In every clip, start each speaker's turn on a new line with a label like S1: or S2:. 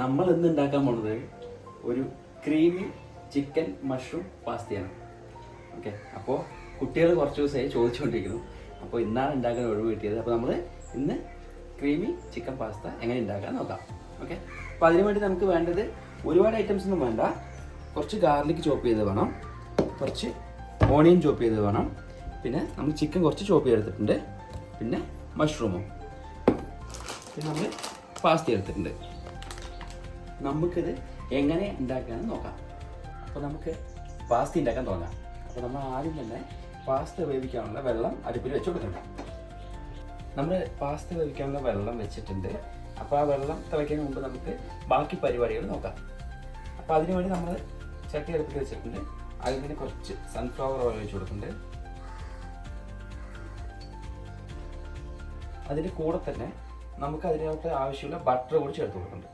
S1: നമ്മൾ ഇന്ന് ഉണ്ടാക്കാൻ പോണത് ഒരു ക്രീമി ചിക്കൻ മഷ്റൂം പാസ്തയാണ് ഓക്കെ അപ്പോൾ കുട്ടികൾ കുറച്ച് ദിവസമായി ചോദിച്ചുകൊണ്ടിരിക്കുന്നു. അപ്പോൾ ഇന്നാണ് ഉണ്ടാക്കാൻ ഒഴിവ് കിട്ടിയത്. അപ്പോൾ നമ്മൾ ഇന്ന് ക്രീമി ചിക്കൻ പാസ്ത എങ്ങനെ ഉണ്ടാക്കാൻ നോക്കാം. ഓക്കെ അപ്പോൾ അതിന് വേണ്ടി നമുക്ക് വേണ്ടത് ഒരുപാട് ഐറ്റംസ് ഒന്നും വേണ്ട. കുറച്ച് ഗാർലിക് ചോപ്പ് ചെയ്ത് വേണം. കുറച്ച് ഓണിയൻ ചോപ്പ് ചെയ്ത് വേണം. പിന്നെ നമ്മൾ ചിക്കൻ കുറച്ച് ചോപ്പ് ചെയ്തെടുത്തിട്ടുണ്ട്. പിന്നെ മഷ്റൂമും പിന്നെ നമ്മൾ പാസ്ത എടുത്തിട്ടുണ്ട്. നമുക്കിത് എങ്ങനെ ഉണ്ടാക്കാമെന്ന് നോക്കാം. അപ്പോൾ നമുക്ക് പാസ്ത ഉണ്ടാക്കാൻ തുടങ്ങാം. അപ്പോൾ നമ്മൾ ആദ്യം തന്നെ പാസ്ത വേവിക്കാനുള്ള വെള്ളം അടുപ്പിൽ വെച്ച് കൊടുക്കണം നമ്മൾ പാസ്ത വേവിക്കാനുള്ള വെള്ളം വെച്ചിട്ടുണ്ട്. അപ്പോൾ ആ വെള്ളം തിളയ്ക്കുന്ന മുമ്പ് നമുക്ക് ബാക്കി പരിപാടികൾ നോക്കാം. അപ്പോൾ അതിനു വേണ്ടി നമ്മൾ ചട്ടി അടുപ്പിൽ വെച്ചിട്ടുണ്ട്. അതിൽ തന്നെ കുറച്ച് സൺഫ്ലവർ ഓയിൽ വെച്ച് കൊടുക്കുന്നുണ്ട് അതിന്റെ കൂടെ തന്നെ നമുക്ക് അതിനകത്ത് ആവശ്യമുള്ള ബട്ടർ കൂടി ചേർത്ത് കൊടുക്കുന്നുണ്ട്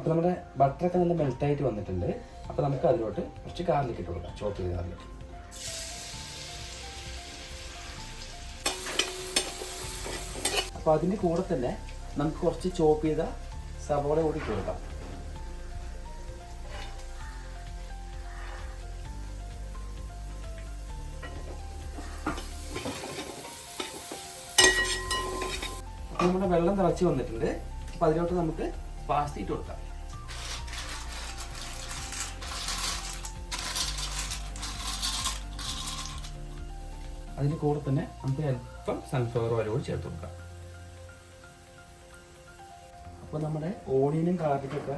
S1: അപ്പോൾ നമ്മുടെ ബട്ടറൊക്കെ നല്ല മെൽറ്റായിട്ട് വന്നിട്ടുണ്ട്. അപ്പോൾ നമുക്ക് അതിലോട്ട് കുറച്ച് ഗാർലിക് ഇട്ട് കൊടുക്കാം. ചോപ്പ് ചെയ്ത് ഗാർലിക് അപ്പോൾ അതിന്റെ കൂടെ തന്നെ നമുക്ക് കുറച്ച് ചോപ്പ് ചെയ്ത സവോള കൂടി ഇട്ട് കൊടുക്കാം. നമ്മുടെ വെള്ളം തിളച്ച് വന്നിട്ടുണ്ട്. അപ്പോൾ അതിലോട്ട് നമുക്ക് പാസ്തി ഇട്ട് കൊടുക്കാം. അതിന് കൂടെ തന്നെ നമുക്ക് അല്പം സൺഫ്ലവർ ഓയിൽ കൂടി ചേർത്ത് കൊടുക്കാം. അപ്പോൾ നമ്മുടെ ഓണിയനും ഗാർലിക്കൊക്കെ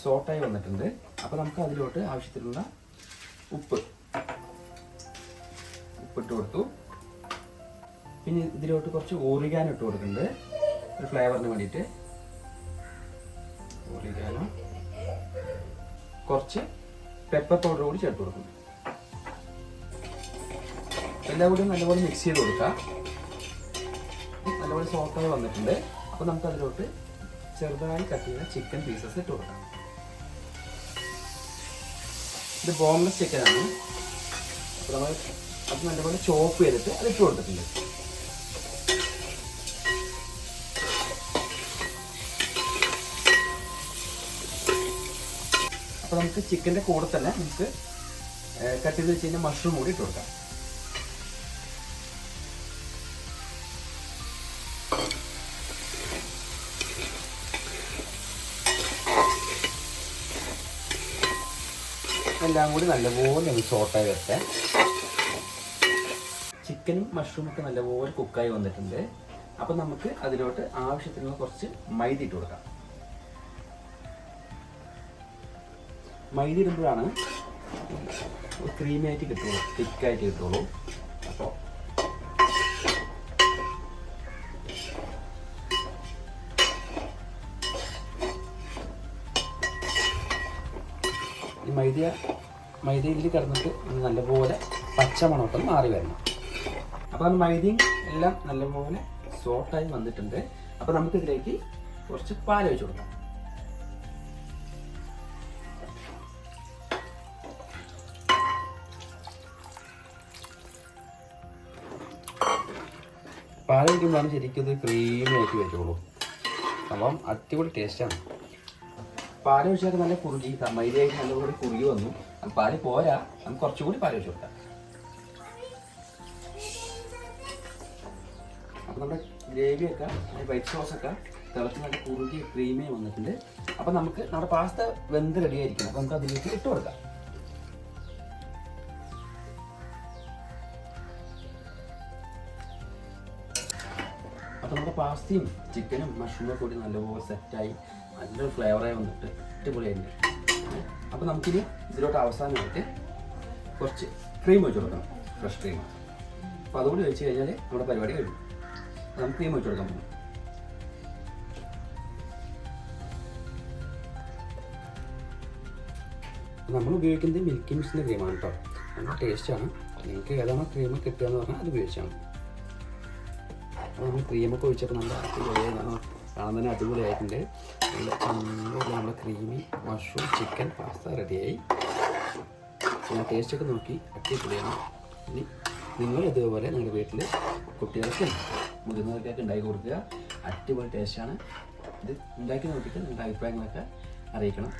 S1: സോട്ടായി വന്നിട്ടുണ്ട്. അപ്പോൾ നമുക്ക് അതിലോട്ട് ആവശ്യത്തിനുള്ള ഉപ്പ് ഉപ്പിട്ട് കൊടുത്തു. പിന്നെ ഇതിലോട്ട് കുറച്ച് ഓറിഗാനോ ഇട്ട് കൊടുക്കുന്നുണ്ട്. ഒരു ഫ്ലേവറിന് വേണ്ടിയിട്ട്. ഓറിഗാനോ കുറച്ച് പെപ്പർ പൗഡർ കൂടി ചേർത്ത് കൊടുക്കുന്നു എല്ലാം കൂടി നല്ലപോലെ മിക്സ് ചെയ്ത് കൊടുക്കാം. നല്ലപോലെ സോഫ്റ്റായി വന്നിട്ടുണ്ട്. അപ്പോൾ നമുക്ക് അതിലോട്ട് ചെറുതായി കട്ട് ചെയ്ത ചിക്കൻ പീസസ് ഇട്ട് കൊടുക്കാം. ഇത് ബോംലെസ് ചിക്കനാണ് അപ്പോൾ നമ്മൾ അത് നല്ലപോലെ ചോപ്പ് ചെയ്തിട്ട് അത് ഇട്ട് കൊടുത്തിട്ടുണ്ട്. അപ്പോൾ നമുക്ക് ചിക്കന്റെ കൂടെ തന്നെ നമുക്ക് കട്ട് ചെയ്ത് വെച്ച് കഴിഞ്ഞാൽ മഷ്റൂം കൂടി ഇട്ട് കൊടുക്കാം. എല്ലാം കൂടി നല്ലപോലെ ഒന്ന് ഷോർട്ടായി വരട്ടെ. ചിക്കനും മഷ്റൂമൊക്കെ നല്ലപോലെ കുക്കായി വന്നിട്ടുണ്ട്. അപ്പം നമുക്ക് അതിലോട്ട് ആവശ്യത്തിനുള്ള കുറച്ച് മൈദ ഇട്ട് കൊടുക്കാം. മൈദ ഇടുമ്പോഴാണ് ക്രീമി ആയിട്ട് കിട്ടുള്ളൂ തിക്കായിട്ട് കിട്ടുള്ളൂ. അപ്പോൾ ഈ മൈദ മൈദയിൽ കിടന്നിട്ട് നല്ലപോലെ പച്ചമണോട്ടം മാറി വരണം. അപ്പോൾ അത് മൈദയും എല്ലാം നല്ലപോലെ സോട്ടായി വന്നിട്ടുണ്ട്. അപ്പോൾ നമുക്കിതിലേക്ക് കുറച്ച് പാൽ വെച്ച് കൊടുക്കാം. പാൽ വയ്ക്കുമ്പോഴാണ് ശരിക്കും ഇത് ക്രീമി ആയിട്ട് വെച്ചോളൂ അപ്പം അടിപൊളി ടേസ്റ്റാണ് പാൽ ഒഴിച്ചാൽ നല്ല കുറുകി മൈദയായിട്ട് നല്ലതുപോലെ കുറുകി വന്നു. പാൽ പോരാ. നമുക്ക് കുറച്ചുകൂടി പാൽ ഒഴിച്ചു കൊടുക്കാം. അപ്പം നമ്മുടെ ഗ്രേവിയൊക്കെ വൈറ്റ് സോസൊക്കെ നല്ല കുറുകി ക്രീമി വന്നിട്ടുണ്ട്. അപ്പം നമുക്ക് നമ്മുടെ പാസ്ത വെന്ത് റെഡി അപ്പോൾ അപ്പം നമുക്ക് അതിലേക്ക് ഇട്ട് കൊടുക്കാം. അപ്പം നമ്മുടെ പാസ്തയും ചിക്കനും മഷ്റൂമൊക്കെ കൂടി നല്ലപോലെ സെറ്റായി നല്ലൊരു ഫ്ലേവറായി വന്നിട്ട് അടിപൊളിയായിട്ട് അപ്പോൾ നമുക്കിനി ഇതിലോട്ട് അവസാനമായിട്ട് കുറച്ച് ക്രീം വെച്ച് കൊടുക്കണം. ഫ്രഷ് ക്രീം അപ്പോൾ അതുകൂടി വെച്ച് കഴിഞ്ഞാൽ നമ്മുടെ പരിപാടി അപ്പോൾ നമുക്ക് ക്രീം വെച്ച് കൊടുക്കാൻ പോകും നമ്മൾ ഉപയോഗിക്കുന്നത് മിൽക്കി മിക്സിന്റെ ക്രീമാണ് കേട്ടോ നല്ല ടേസ്റ്റാണ് നിങ്ങൾക്ക് ഏതാണോ ക്രീം കിട്ടുകയെന്ന് പറഞ്ഞാൽ അത് ഉപയോഗിച്ചാൽ മതി. അപ്പോൾ നമ്മൾ ക്രീമൊക്കെ ഒഴിച്ചപ്പോൾ നല്ല അടിപൊളിയായി. കാണാൻ തന്നെ അടിപൊളിയായിട്ടുണ്ട്. നല്ല നമ്മുടെ ക്രീമി മഷ്റൂം ചിക്കൻ പാസ്ത റെഡിയായി ഞാൻ ടേസ്റ്റൊക്കെ നോക്കി അടിപൊളിയാണ്. ഇനി നിങ്ങൾ ഇതേപോലെ നിങ്ങളുടെ വീട്ടിൽ കുട്ടികൾക്കും മുതിർന്നവർക്കൊക്കെ ഉണ്ടാക്കി കൊടുക്കുക. അടിപൊളി ടേസ്റ്റാണ് ഇത് ഉണ്ടാക്കി നോക്കിയിട്ട് നിങ്ങളുടെ അഭിപ്രായങ്ങളൊക്കെ അറിയിക്കണം.